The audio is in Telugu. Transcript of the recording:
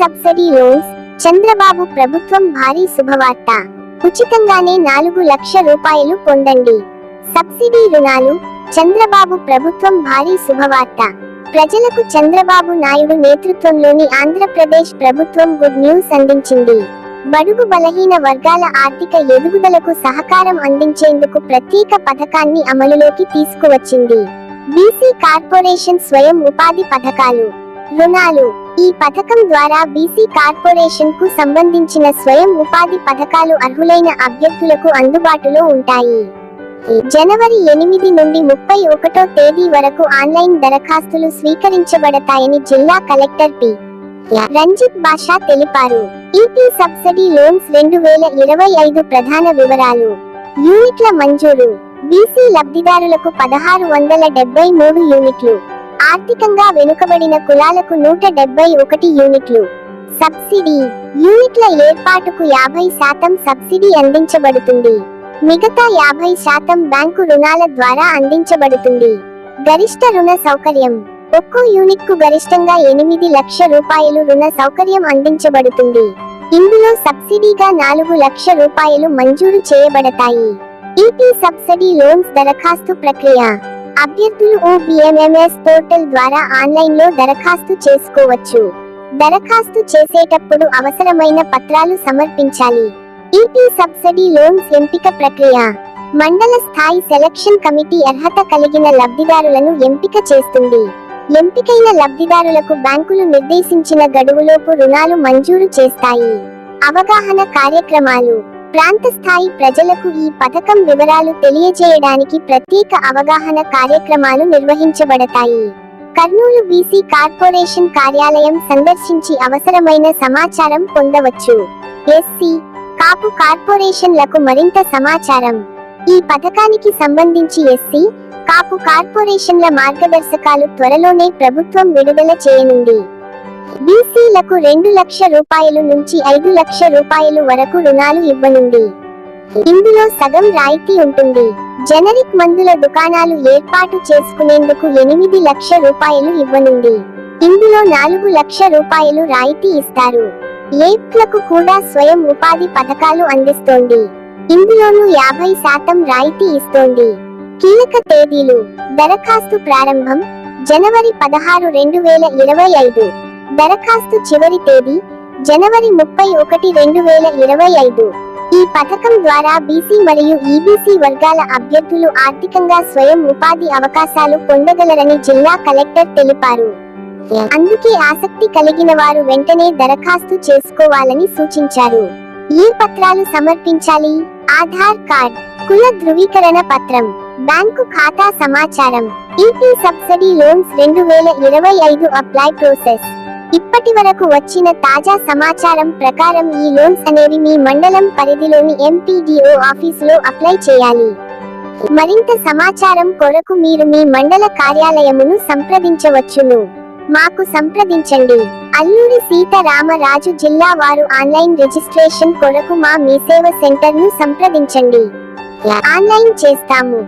సబ్సిడీ లోన్స్ చంద్రబాబు ప్రభుత్వం భారీ శుభవార్త. ఉచితంగానే నాలుగు లక్ష రూపాయలు పొందండి. సబ్సిడీ రుణాలు చంద్రబాబు ప్రభుత్వం భారీ శుభవార్త. ప్రజలకు చంద్రబాబు నాయుడు నేతృత్వంలోని ఆంధ్రప్రదేశ్ ప్రభుత్వం గుడ్ న్యూస్ అందించింది. బడుగు బలహీన వర్గాల ఆర్థిక ఎదుగుదలకు సహకారం అందించేందుకు ప్రత్యేక పథకాన్ని అమలులోకి తీసుకువచ్చింది. బీసీ కార్పొరేషన్ స్వయం ఉపాధి పథకాలు రుణాలు ఈ పథకం ద్వారా బీసీ కార్పొరేషన్కు సంబంధించిన స్వయం ఉపాధి పథకాలు అర్హులైన అభ్యర్థులకు అందుబాటులో ఉంటాయి. జనవరి ఎనిమిది నుండి ముప్పై ఒకటో తేదీ వరకు ఆన్లైన్ దరఖాస్తులు స్వీకరించబడతాయని జిల్లా కలెక్టర్ పి. రంజిత్ బాషా తెలిపారు. ఈపీ సబ్సిడీ లోన్స్ రెండు వేల ఇరవై ఐదు ప్రధాన వివరాలు. యూనిట్ల మంజూరు. బీసీ లబ్ధిదారులకు పదహారు వందల డెబ్బై మూడు యూనిట్లు. ఆర్థికంగా వెనుకబడిన కులాలకు నూట డెబ్బై ఒకటి యూనిట్లు. సబ్సిడీ. యూనిట్ల ఏర్పాటుకు యాభై శాతం సబ్సిడీ అందించబడుతుంది. మిగతా యాభై శాతం బ్యాంకు రుణాల ద్వారా అందించబడుతుంది. గరిష్ట రుణ సౌకర్యం. ఒక్కో యూనిట్కు గరిష్టంగా ఎనిమిది లక్ష రూపాయలు రుణ సౌకర్యం అందించబడుతుంది. ఇందులో సబ్సిడీగా నాలుగు లక్ష రూపాయలు మంజూరు చేయబడతాయి. ఈపీ సబ్సిడీ లోన్స్ దరఖాస్తు ప్రక్రియ. అభ్యర్థులు ఓబిఎంఎంఎస్ పోర్టల్ ద్వారా ఆన్లైన్లో దరఖాస్తు చేసుకోవచ్చు. దరఖాస్తు చేసేటప్పుడు అవసరమైన పత్రాలు సమర్పించాలి. ఈపీ సబ్సిడీ లోన్స్ ఎంపిక ప్రక్రియ. మండల స్థాయి సెలక్షన్ కమిటీ అర్హత కలిగిన లబ్ధిదారులను ఎంపిక చేస్తుంది. ఎంపికైన లబ్ధిదారులకు బ్యాంకులు నిర్దేశించిన గడువులోపు రుణాలు మంజూరు చేస్తాయి. అవగాహన కార్యక్రమాలు. ప్రాంత స్థాయి ప్రజలకు ఈ పథకం వివరాలు తెలియజేయడానికి ప్రత్యేక అవగాహన కార్యక్రమాలు నిర్వహించబడతాయి. కర్నూలు బీసీ కార్పొరేషన్ కార్యాలయం సందర్శించి అవసరమైన సమాచారం పొందవచ్చు. ఎస్సీ కాపు కార్పొరేషన్లకు మరింత సమాచారం. ఈ పథకానికి సంబంధించి ఎస్సీ కాపు కార్పొరేషన్ల మార్గదర్శకాలు త్వరలోనే ప్రభుత్వం విడుదల చేయనుంది. బీసీలకు రెండు లక్ష రూపాయలు నుంచి ఐదు లక్ష రూపాయలు వరకు రుణాలు ఇవ్వనుంది. ఇందులో సగం రాయితీ ఉంటుంది. జనరిక్ మందుల దుకాణాలు ఏర్పాటు చేసుకునేందుకు ఎనిమిది లక్ష రూపాయలు ఇవ్వనుంది. ఇందులో నాలుగు లక్ష రూపాయలు రాయితీ ఇస్తారు. లేప్లకు కూడా స్వయం ఉపాధి పథకాలు అందిస్తోంది. ఇందులోనూ యాభై శాతం రాయితీ ఇస్తోంది. కీలక తేదీలు. దరఖాస్తు ప్రారంభం. జనవరి పదహారు రెండు వేల ఇరవై ఐదు. దరఖాస్తు చివరి తేదీ జనవరి ముప్పై ఒకటి రెండు వేల ఇరవై ఐదు. ఈ పథకం ద్వారా బీసీ మరియు ఈబీసీ వర్గాల అభ్యర్థులు ఆర్థికంగా స్వయం ఉపాధి అవకాశాలు పొందగలరని జిల్లా కలెక్టర్ తెలిపారు. అందుకే ఆసక్తి కలిగిన వారు వెంటనే దరఖాస్తు చేసుకోవాలని సూచించారు. ఏ పత్రాలు సమర్పించాలి? ఆధార్ కార్డ్ కుల ధృవీకరణ పత్రం బ్యాంకు ఖాతా సమాచారం ఈపీ సబ్సిడీ లోన్స్ రెండు వేల ఇరవై ఐదు అప్లై ప్రోసెస్. ఇప్పటి వరకు వచ్చిన తాజా సమాచారం ప్రకారం ఈ లోన్స్ అనేవి మీ మండలం పరిధిలోని ఎంపీడీఓ ఆఫీసులో అప్లై చేయాలి. మరింత సమాచారం కొరకు మీరు మీ మండల కార్యాలయమును సంప్రదించవచ్చును. మాకు సంప్రదించండి. అల్లూరి సీతారామరాజు జిల్లా వారు ఆన్లైన్ రిజిస్ట్రేషన్ కొరకు మా మీ సేవ సెంటర్ను సంప్రదించండి. ఆన్లైన్ చేస్తాము.